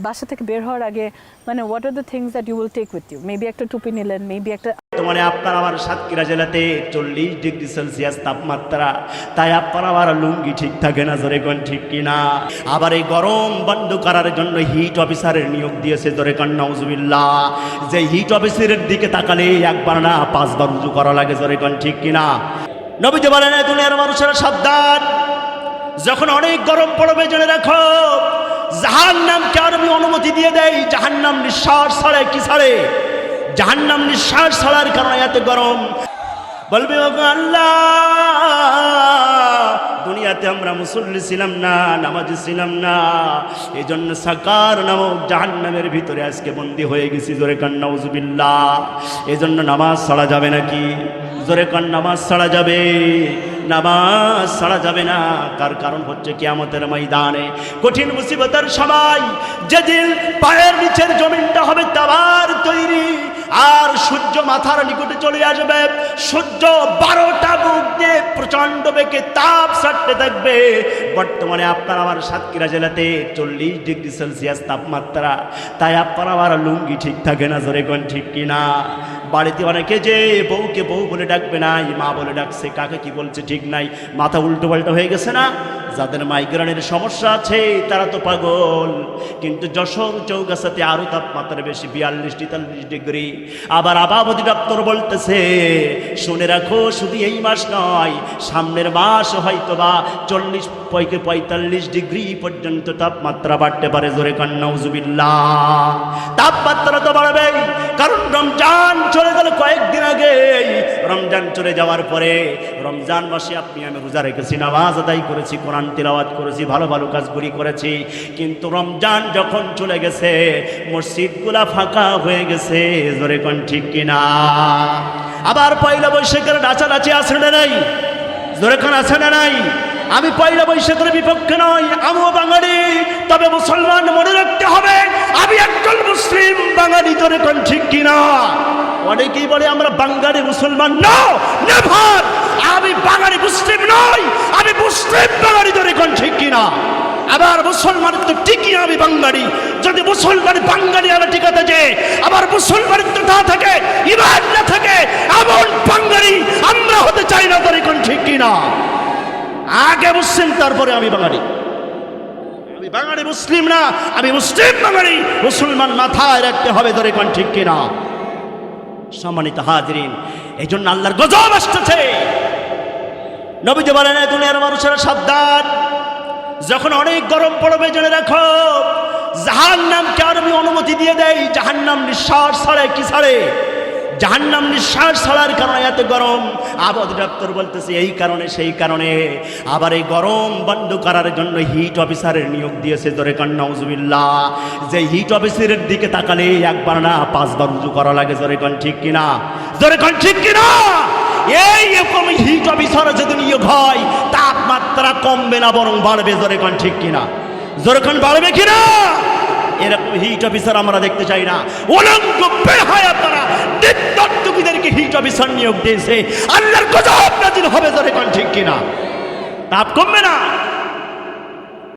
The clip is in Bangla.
বাসা থেকে বের হওয়ার আগে মানে what are the things that you will take with you maybe একটা টুপি নিলেন মেবি একটা মানে আপনার আমার সাতক্ষীরা জেলাতে চল্লিশ ডিগ্রি সেলসিয়াস তাপমাত্রা। তাই আপনার আমার লুঙ্গি ঠিক থাকে না জোরে ঠিক কিনা? আবার এই গরম বন্ধ করার জন্য হিট অফিসারের নিয়োগ দিয়েছে জোরে কান নজুবিল্লা যে হিট অফিসারের দিকে তাকালে একবার না পাঁচবার উঁচু করা লাগে জোরে ঠিক কিনা? নবীজি বলেন, "এ দুনিয়ার মানুষেরা সাবধান। যখন অনেক গরম পড়বে, জেনে রাখো জাহান নামকে আর আমি অনুমতি দিয়ে দেই জাহান নাম নিঃশ্বাস ছাড়ে, কি ছাড়ে? জাহান নাম নিঃশ্বাস ছাড়ার কারণে এত গরম। বলবে আল্লাহ, দুনিয়াতে আমরা মুসল্লি ছিলাম না, নামাজি ছিলাম না। এই জন্য সাকার নামক জাহান নামের ভিতরে আজকে বন্দি হয়ে গেছি, জোরে কান্না উজুবিল্লা এই জন্য নামাজ ছাড়া যাবে নাকি? জোরে কান, নামাজ ছাড়া যাবে। নামাজ ছাড়া যাবে না। তার কারণ হচ্ছে কিয়ামতের ময়দানে কঠিন মুসিবতের সময় যেদিন পায়ের নিচের জমিনটা হবে তাবার তৈরি আর সূর্য মাথার নিকটে চলে আসবে। সূর্য বারোটা বুক দিয়ে প্রচণ্ড বেগে তাপ ছাড়তে থাকবে। বর্তমানে আপনার আমার সাতক্ষীরা জেলাতে চল্লিশ ডিগ্রি সেলসিয়াস তাপমাত্রা। তাই আপনার আমার লুঙ্গি ঠিক থাকে না, জোরে কোন ঠিক কিনা? বাড়িতে অনেকে যে বউকে বউ বলে ডাকবে না মা বলে ডাকছে, কাকে কি বলছে ঠিক নাই, মাথা উল্টো পাল্টা হয়ে গেছে না? যাদের মাইগ্রেনের সমস্যা আছে, তারা তো পাগল। কিন্তু যশোর চৌগাছাতে আরও তাপমাত্রা বেশি, বিয়াল্লিশ তেতাল্লিশ ডিগ্রি। আবার আবাবতী দপ্তর বলতেছে, শুনে রাখো, শুধু এই মাস নয়, সামনের মাস হয়তো বা চল্লিশ পঁয়কে পঁয়তাল্লিশ ডিগ্রি পর্যন্ত তাপমাত্রা বাড়তে পারে, জোরে কান্নাউজুবিল্লা তাপমাত্রা তো বাড়বেই, কারণ রমজান চলে গেল কয়েকদিন আগে রমজান চলে যাওয়ার পরে রমজান মাসে আপনি আমি রোজা রেখেছি, নামাজ আদায় করেছি, কোরআন তিলাওয়াত করেছি, ভালো ভালো কাজগুলি করেছি। কিন্তু রমজান যখন চলে গেছে, মসজিদগুলা ফাঁকা হয়ে গেছে, জোরে কোন ঠিক কিনা? আবার পয়লা বৈশাখের নাচানাচি আসে না নাই? জোরে কোন আছে না নাই? আমি পয়লা বৈশাখের বিপক্ষে নই, আমিও বাঙালি, তবে মুসলমান মনে রাখতে হবে, আমি একজন মুসলিম বাঙালি তোরে কোন ঠিক কিনা? অনেকেই বলে, আমরা বাঙালি মুসলমান ন নেভার আমি বাঙালি মুসলিম নই, আমি মুসলিম বাঙালি তোরে কোন ঠিক কিনা? আবার মুসলমানের তো ঠিকই আমি বাঙালি। যদি মুসলমান বাঙালি আমি ঠিকাতে যে, আবার মুসলমানের তো না থাকে, ইমান না থাকে, এমন বাঙালি আমরা হতে চাই না তোর কোন ঠিক কিনা? আগে মুসলিম, তারপরে আমি বাঙালি। আমি বাঙালি মুসলিম না, আমি মুসলিম বাঙালি। মুসলমান মাথায় রাখতে হবে ধরে কোন ঠিক কিনা। সম্মানিত হাজরিন এই জন্য আল্লাহর গজব আসতেছে। নবীজি বলেন, "এ দুনিয়ার মানুষেরা সাবধান। যখন অনেক গরম পড়বে, জেনে রাখো জাহান নামকে আর আমি অনুমতি দিয়ে দেয় জাহান নাম নিঃশ্বাস ছাড়ে, কি ছাড়ে? জাহান নাম নিঃশ্বাস ছাড়ার কারণে এত গরম। আবহাওয়া দপ্তর বলতেছে, এই কারণে, সেই কারণে। আবার এই গরম বন্ধ করার জন্য হিট অফিসারের নিয়োগ দিয়েছে ধরে কান্নাউজুবিল্লা যে হিট অফিসারের দিকে তাকালে একবার না পাঁচবার উজু করা লাগে, জোরে কন, ঠিক কিনা? জোরে কন, ঠিক কিনা? এই রকম হিট অফিসার যদি নিয়োগ হয়, তাপমাত্রা কমবে না, বরং বাড়বে, জোরে কন, ঠিক কিনা? জোরে কন, বাড়বে কিনা? এরকম হিট অফিসার আমরা দেখতে চাই না। অলঙ্ক বেহায়া তারা দিদ্দত্তকীদেরকে হিট অফিসার নিয়োগ দিয়েছে। আল্লাহর গজব নাজিল হবে জোরে কোন ঠিক কিনা? তাপ কমবে না।